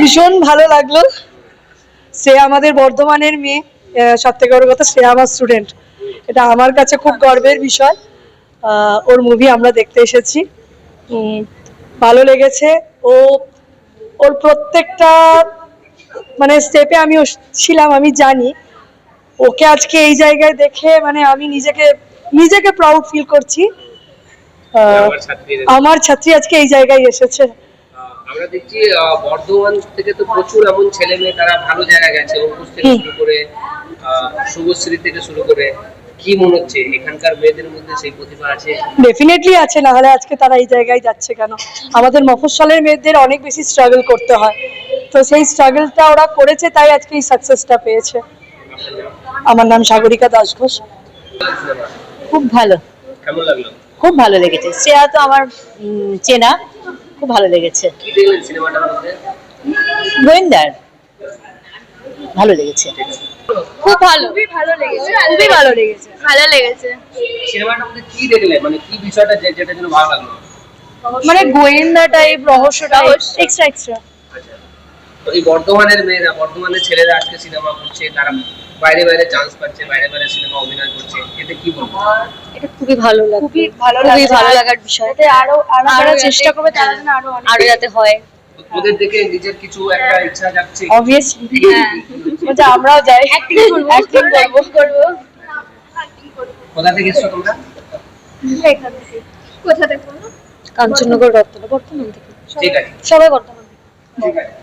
ভীষণ ভালো লাগল। শ্রেয়া আমাদের বর্ধমানের মেয়ে সব থেকে বড় কথা শ্রেয়া আমার স্টুডেন্ট এটা আমার কাছে খুব গর্বের বিষয়। ওর মুভি আমরা দেখতে এসেছি। ভালো লেগেছে। ও, ওর প্রত্যেকটা মানে স্টেপে আমি ছিলাম, আমি জানি। ওকে আজকে এই জায়গায় দেখে মানে আমি নিজেকে নিজেকে প্রাউড ফিল করছি। আমার আমার ছাত্রী আজকে এই জায়গায় এসেছে। আমরা দেখছি বর্ধমান থেকে তো প্রচুর এমন ছেলে মেয়ে তারা ভালো জায়গায় গেছে অঙ্কুশ থেকে শুরু করে শুভশ্রী থেকে শুরু করে। কি মনে হচ্ছে? এখানকার মেয়েদের মধ্যে সেই প্রতিভা আছে? ডেফিনেটলি আছে না হলে আজকে তারা এই জায়গায় যাচ্ছে কেন? আমাদের মফস্বলের মেয়েদের অনেক বেশি স্ট্রাগল করতে হয়। তো সেই স্ট্রাগলটা ওরা করেছে তাই আজকে এই সাকসেসটা পেয়েছে। আমার নাম সাগরিকা দাস ঘোষ। খুব ভালো। কেমন লাগল? খুব ভালো লেগেছে। শ্রেয়া তো আমার চেনা খুব ভালো লেগেছে। গোয়েন্দার। ভালো লেগেছে। খুব ভালো। খুবই ভালো লেগেছে। খুবই ভালো লেগেছে। ভালো লেগেছে। সিনেমাটার মধ্যে কি দেখলে মানে কি বিষয়টা যে- যেটা জন্য ভালো লাগল? মানে গোয়েন্দা টাইপ রহস্য। এক্সট্রা এক্সট্রা আচ্ছা। তো এই বর্ধমানের মেয়েরা বর্ধমানের ছেলেরা আজকে সিনেমা করছে তারা বাইরে বাইরে চান্স পাচ্ছে বাইরে বাইরে সিনেমা অভিনয় করছে এতে কি বলব? এটা খুবই ভালো লাগে খুবই ভালো খুবই ভালো লাগার বিষয়। যাতে আরও আরও আরও চেষ্টা করবে তারা যেন আরও অনেক আরও যাতে হয়। ওদের দেখে নিজের কিছু একটা ইচ্ছা যাচ্ছে। অবভিয়াসলি হ্যাঁ। যে আমরাও যাই। অ্যাক্টিং করব অ্যাক্টিং করব। করব। কোথা থেকে এসছো তোমরা? কোথা থেকে? কাঞ্চননগর রত্ন বর্তমান থেকে। ঠিক আছে। সবাই বর্তমান থেকে। ঠিক আছে।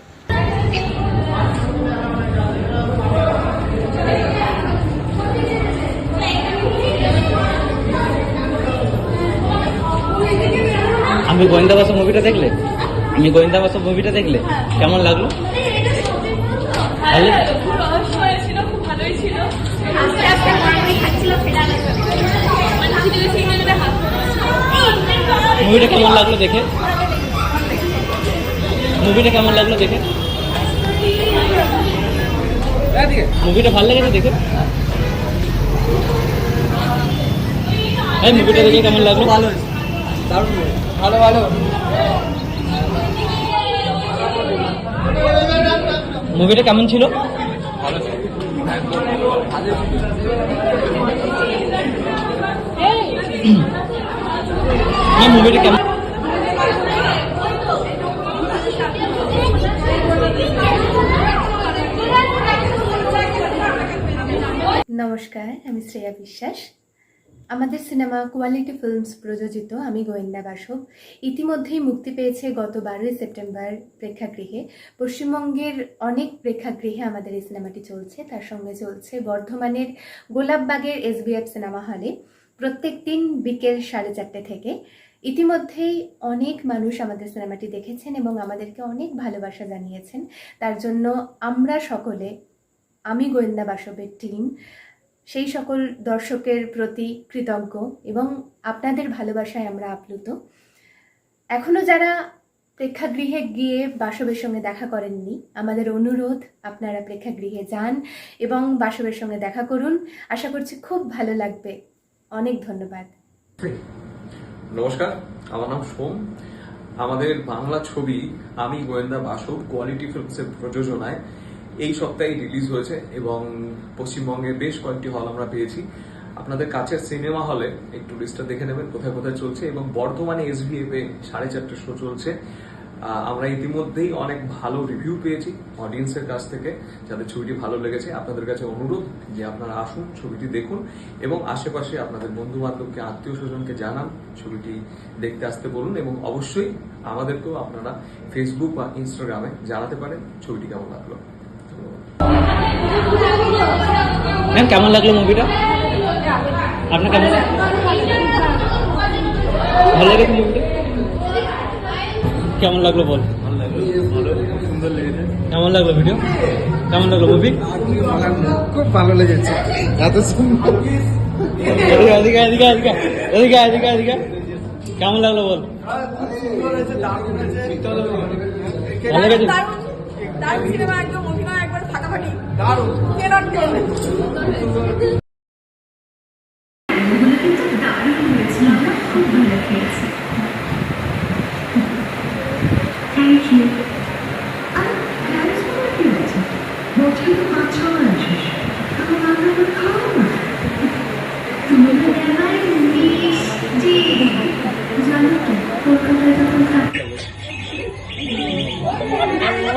আমি গোয়েন্দা বাসা মুভিটা দেখলে? আমি গোয়েন্দা বাসা মুভিটা দেখলে? কেমন লাগল? মুভিটা কেমন লাগল দেখে? মুভিটা কেমন লাগল দেখে? মুভিটা ভালো লেগেছে দেখে? এই মুভিটা দেখে কেমন লাগল? ভালো ভালো ভালো। মুভিটা কেমন ছিল? হ্যাঁ মুভিটা কেমন? নমস্কার আমি শ্রেয়া বিশ্বাস। আমাদের সিনেমা কোয়ালিটি ফিল্মস প্রযোজিত আমি গোয়েন্দা বাসব ইতিমধ্যেই মুক্তি পেয়েছে গত বারোই সেপ্টেম্বর প্রেক্ষাগৃহে। পশ্চিমবঙ্গের অনেক প্রেক্ষাগৃহে আমাদের এই সিনেমাটি চলছে। তার সঙ্গে চলছে বর্ধমানের গোলাপবাগের এসবিএফ সিনেমা হলে। প্রত্যেক দিন বিকেল সাড়ে চারটে থেকে। ইতিমধ্যেই অনেক মানুষ আমাদের সিনেমাটি দেখেছেন এবং আমাদেরকে অনেক ভালোবাসা জানিয়েছেন। তার জন্য আমরা সকলে, আমি গোয়েন্দা বাসবের টিম সেই সকল দর্শকের প্রতি কৃতজ্ঞ এবং আপনাদের ভালোবাসায় আমরা আপ্লুত। এখনও যারা প্রেক্ষাগৃহে গিয়ে বাসবের সঙ্গে দেখা করেননি, আমাদের অনুরোধ, আপনারা প্রেক্ষাগৃহে যান এবং বাসবের সঙ্গে দেখা করুন। আশা করছি খুব ভালো লাগবে। অনেক ধন্যবাদ। নমস্কার, আমার নাম সোম। আমাদের বাংলা ছবি আমি গোয়েন্দা বাসব, কোয়ালিটি ফিল্মসের প্রযোজনায় এই সপ্তাহে রিলিজ হয়েছে এবং পশ্চিমবঙ্গে বেশ কয়েকটি হল আমরা পেয়েছি। আপনাদের কাছের সিনেমা হলে একটু লিস্টটা দেখে নেবেন, কোথায় কোথায় চলছে এবং বর্তমানে এসভিএফ এ সাড়ে চারটে শো চলছে। আমরা ইতিমধ্যেই অনেক ভালো রিভিউ পেয়েছি অডিয়েন্সের কাছ থেকে, যাদের ছবিটি ভালো লেগেছে। আপনাদের কাছে অনুরোধ যে আপনারা আসুন, ছবিটি দেখুন এবং আশেপাশে আপনাদের বন্ধু বান্ধবকে আত্মীয় স্বজনকে জানান, ছবিটি দেখতে আসতে বলুন এবং অবশ্যই আমাদেরকেও আপনারা ফেসবুক বা ইনস্টাগ্রামে জানাতে পারেন, ছবিটি কেমন লাগল। ম্যাম কেমন লাগল মুভিটা আপনার কেমন ভালো লেগেছে মুভিটা কেমন লাগল বল? কেমন লাগল ভিডিও কেমন লাগল মুভি খুব ভালো লেগেছে। এত সুন্দর। এদিকে এদিকে এদিকে এদিকে এদিকে এদিকে এদিকে। কেমন লাগল বল? ভালো লেগেছে দারুণ সিনেমা একদম অভিনয় একবার ফাটাফাটি দারুণ। কেনার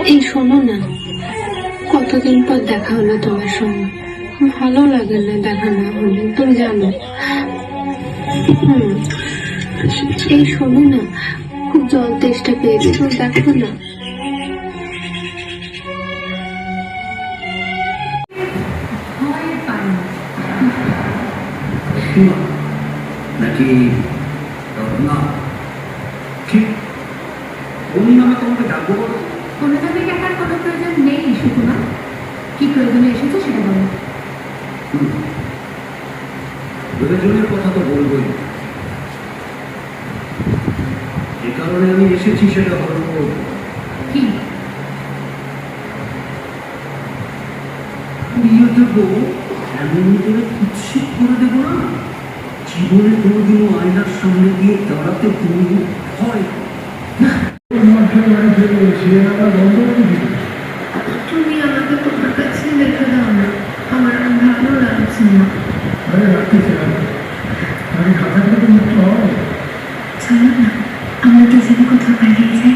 এই শোনো না। কতদিন পর দেখা হলো তোমার সঙ্গে। ভালো লাগে না দেখা না হলে, তুমি জানো। এই শোনো না, খুব জল তেষ্টা পেয়েছে, তুমি দেখো না। ভয় না ঠিক নামে তোমাকে ডাকবো কোনো টাকার কোনো প্রয়োজন নেই সুকুমা কি প্রয়োজনে এসেছে সেটা বলো। প্রয়োজনের কথা তো বলবোই। যে কারণে আমি এসেছি সেটা হলো কি? দেবো এমন করে কুৎসিত করে দেবো না জীবনে কোনোদিনও আয়নার সামনে গিয়ে দাঁড়াতে তুমি ভয় তুমি আমাকে তোমার কাছে রেখে দাও না আমার আর ভালো লাগছে না চলো না আমরা দুজনে কোথাও বেরিয়ে যাই